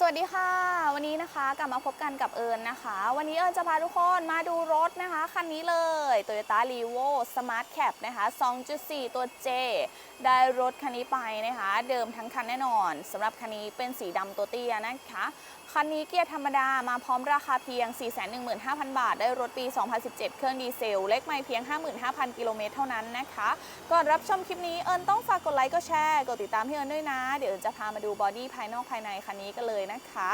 สวัสดีค่ะ วันนี้นะคะกลับมาพบกันกับเอิญนะคะ วันนี้เอิญจะพาทุกคนมาดูรถนะคะ คันนี้เลย Toyota r e v o Smart Cap นะคะ 2.4 ตัว J ได้รถคันนี้ไปนะคะ เดิมทั้งคันแน่นอนสำหรับคันนี้เป็นสีดำตัวเตี้ยนะคะ คันนี้เกียร์ธรรมดามาพร้อมราคาเพียง 415,000 บาท ได้รถปี 2017 เครื่องดีเซล เล็กไม่เพียง 55,000 กิโลเมตรเท่านั้นนะคะก่อนรับชมคลิปนี้เอิญต้องฝากกดไลค์ก็แชร์กดติดตามพี่เอิญด้วยนะ เดี๋ยวเอิญจะพามาดูบอดี้ภายนอกภายในคันนี้กันเลยนะคะ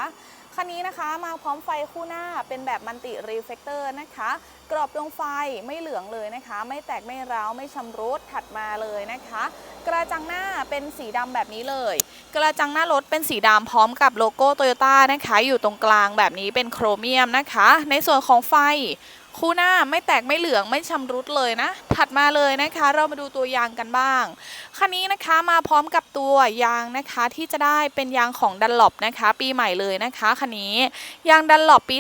คันนี้นะคะมาพร้อมไฟคู่หน้าเป็นแบบมันติรีเฟกเตอร์นะคะ กรอบดวงไฟไม่เหลืองเลยนะคะ ไม่แตกไม่ร้าวไม่ชำรุดถัดมาเลยนะคะ กระจังหน้าเป็นสีดำแบบนี้เลย กระจังหน้ารถเป็นสีดำพร้อมกับโลโก้โตโยต้านะคะ อยู่ตรงกลางแบบนี้เป็นโครเมียมนะคะ ในส่วนของไฟคู่หน้าไม่แตกไม่เหลืองไม่ชำรุดเลยนะ ถัดมาเลยนะคะ เรามาดูตัวยางกันบ้าง คันนี้นะคะมาพร้อมกับตัวยางนะคะที่จะได้เป็นยางของดันหลบนะคะ ปีใหม่เลยนะคะคันนี้ยางดันหลบปี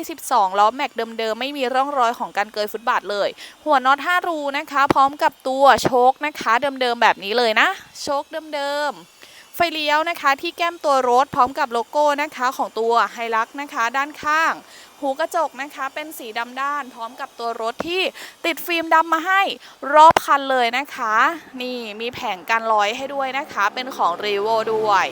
2022 ล้อแม็กเดิมๆ ไม่มีร่องรอยของการเกยฟุตบาทเลย หัวน็อต 5 รูนะคะ พร้อมกับตัวโชคนะคะเดิมๆ แบบนี้เลยนะ โชคเดิมๆไฟเลี้ยวนะคะที่แก้มตัวรถพร้อมกับโลโก้นะคะของตัวไฮลักนะคะ ด้านข้าง หูกระจกนะคะเป็นสีดำด้าน พร้อมกับตัวรถที่ติดฟิล์มดำมาให้รอบคันเลยนะคะ นี่มีแผงกันรอยให้ด้วยนะคะ เป็นของ r e v o ด้วย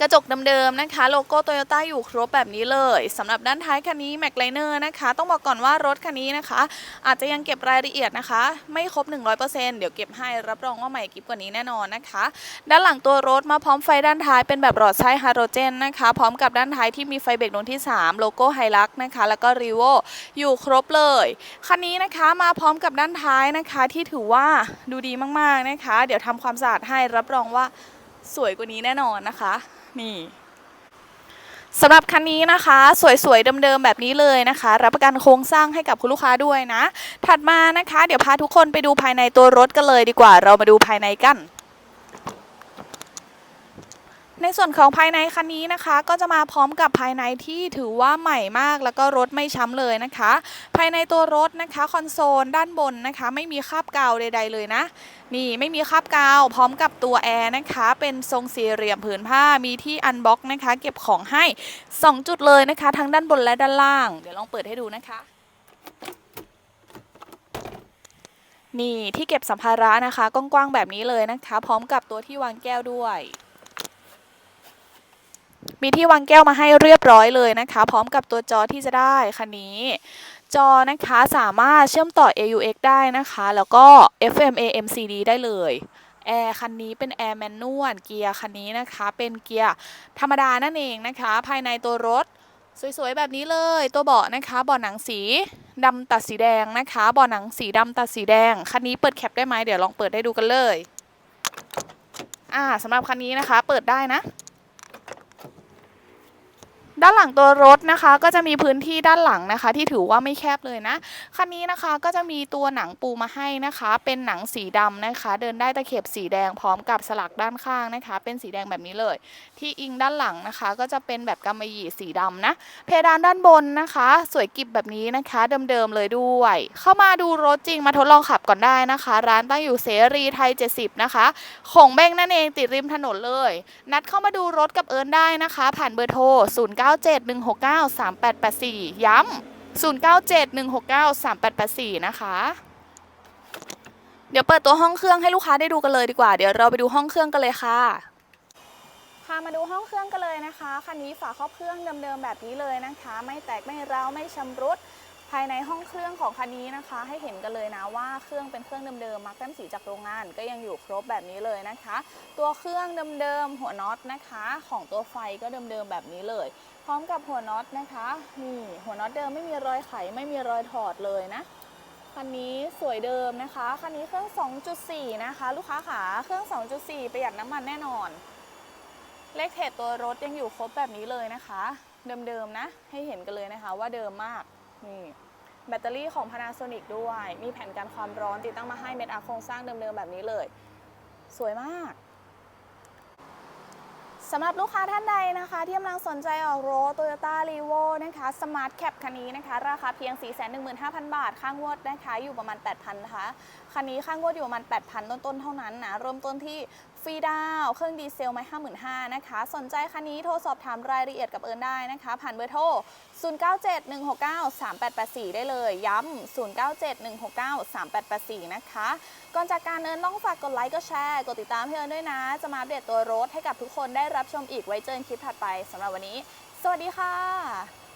กระจกเดิมๆนะคะ โลโก้โตโยต้าอยู่ครบแบบนี้เลยสำหรับด้านท้ายคันนี้ m a c l i n e r นะคะ ต้องบอกก่อนว่ารถคันนี้นะคะ อาจจะยังเก็บรายละเอียดนะคะ ไม่ครบ 100%เดี๋ยวเก็บให้รับรองว่าใหม่กิฟกว่านี้แน่นอนนะคะ ด้านหลังตัวรถมาพร้อมไฟด้านท้ายเป็นแบบหลอดไส้ฮาโลเจนนะคะ พร้อมกับด้านท้ายที่มีไฟเบรกดวงที่ 3 โลโก้ไฮลักนะคะ แล้วก็รีโวอยู่ครบเลยคันนี้นะคะมาพร้อมกับด้านท้ายนะคะที่ถือว่าดูดีมากๆนะคะ เดี๋ยวทำความสะอาดให้รับรองว่าสวยกว่านี้แน่นอนนะคะ นี่สำหรับคันนี้นะคะ สวยๆเดิมๆแบบนี้เลยนะคะ รับประกันโครงสร้างให้กับคุณลูกค้าด้วยนะ ถัดมานะคะ เดี๋ยวพาทุกคนไปดูภายในตัวรถกันเลยดีกว่า เรามาดูภายในกัน ในส่วนของภายในคันนี้นะคะ ก็จะมาพร้อมกับภายในที่ถือว่าใหม่มากแล้วก็รถไม่ช้ำเลยนะคะ ภายในตัวรถนะคะคอนโซลด้านบนนะคะ ไม่มีคราบกาวใด ๆ เลยนะ นี่ไม่มีคราบกาวพร้อมกับตัวแอร์นะคะ เป็นทรงสี่เหลี่ยมผืนผ้ามีที่อันบ็อกนะคะ เก็บของให้ 2 จุดเลยนะคะ ทั้งด้านบนและด้านล่าง เดี๋ยวลองเปิดให้ดูนะคะนี่ที่เก็บสัมภาระนะคะกว้างๆแบบนี้เลยนะคะ พร้อมกับตัวที่วางแก้วด้วย มีที่วางแก้วมาให้เรียบร้อยเลยนะคะ พร้อมกับตัวจอที่จะได้คันนี้ จอนะคะสามารถเชื่อมต่อ AUX ได้นะคะ แล้วก็ FM AM CD ได้เลยแอร์คันนี้เป็นแอร์แมนนวลเกียร์คันนี้นะคะ เป็นเกียร์ธรรมดานั่นเองนะคะ ภายในตัวรถสวยๆ แบบนี้เลย ตัวเบาะนะคะเบาะหนังสีดำตัดสีแดงนะคะเบาะหนังสีดำตัดสีแดง คันนี้เปิดแคปได้ไหมเดี๋ยวลองเปิดให้ดูกันเลย อ่าสำหรับคันนี้นะคะ เปิดได้นะ ด้านหลังตัวรถนะคะก็จะมีพื้นที่ด้านหลังนะคะ ที่ถือว่าไม่แคบเลยนะคันนี้นะคะก็จะมีตัวหนังปูมาให้นะคะ เป็นหนังสีดำนะคะ เดินได้ตะเข็บสีแดงพร้อมกับสลักด้านข้างนะคะ เป็นสีแดงแบบนี้เลย ที่อิงด้านหลังนะคะ ก็จะเป็นแบบกำมะหยี่สีดำนะ เพดานด้านบนนะคะ สวยกิบแบบนี้นะคะเดิมๆเลยด้วย เข้ามาดูรถจริงมาทดลองขับก่อนได้นะคะ ร้านตั้งอยู่เสรีไทย 70 นะคะของเบ้งนั่นเองติดริมถนนเลย นัดเข้ามาดูรถกับเอิญได้นะคะ ผ่านเบอร์โทร09 0971693884 ย้ำ0971693884 นะคะ เดี๋ยวเปิดตัวห้องเครื่องให้ลูกค้าได้ดูกันเลยดีกว่า เดี๋ยวเราไปดูห้องเครื่องกันเลยค่ะพามาดูห้องเครื่องกันเลยนะคะ คันนี้ฝาครอบเครื่องเดิมๆแบบนี้เลยนะคะ ไม่แตกไม่ร้าวไม่ชำรุด ภายในห้องเครื่องของคันนี้นะคะ ให้เห็นกันเลยนะว่าเครื่องเป็นเครื่องเดิมๆมาร์กแต้มสีจากโรงงาน ก็ยังอยู่ครบแบบนี้เลยนะคะ ตัวเครื่องเดิมๆหัวน็อตนะคะ ของตัวไฟก็เดิมๆแบบนี้เลย พร้อมกับหัวน็อตนะคะนี่หัวน็อตเดิมไม่มีรอยไขไม่มีรอยถอดเลยนะคันนี้สวยเดิมนะคะคันนี้เครื่อง 2.4 นะคะ ลูกค้าขาเครื่อง 2.4 ประหยัดน้ำมันแน่นอนเลขเทรดตัวรถยังอยู่ครบแบบนี้เลยนะคะ เดิมๆนะ ให้เห็นกันเลยนะคะว่าเดิมมาก นี่แบตเตอรี่ของ Panasonic ด้วย มีแผ่นกันความร้อนติดตั้งมาให้เม็ดอาโครงสร้างเดิมๆแบบนี้เลย สวยมากสำหรับลูกค้าท่านใดนะคะ ที่กำลังสนใจออกรถ Toyota r e v o นะคะ Smart Cap คันนี้นะคะ ราคาเพียง 415,000 บาท ค่างวดนะคะ อยู่ประมาณ 8,000นะคะ คันนี้ค่างวดอยู่ประมาณ 8,000 ต้นๆ เท่านั้นนะ เริ่มต้นที่ รีดาว เครื่องดีเซลไม่ห้าหมื่นห้านะคะ สนใจคันนี้โทรสอบถามรายละเอียดกับเอิญได้นะคะ ผ่านเบอร์โทร 0971693884 ได้เลยย้ำ0971693884 นะคะ ก่อนจากการเอิญต้องฝากกดไลค์กดแชร์ กดติดตามให้เอิญด้วยนะ จะมาอัปเดตตัวรถให้กับทุกคนได้รับชมอีกไว้เจอกันคลิปถัดไปสำหรับวันนี้ สวัสดีค่ะ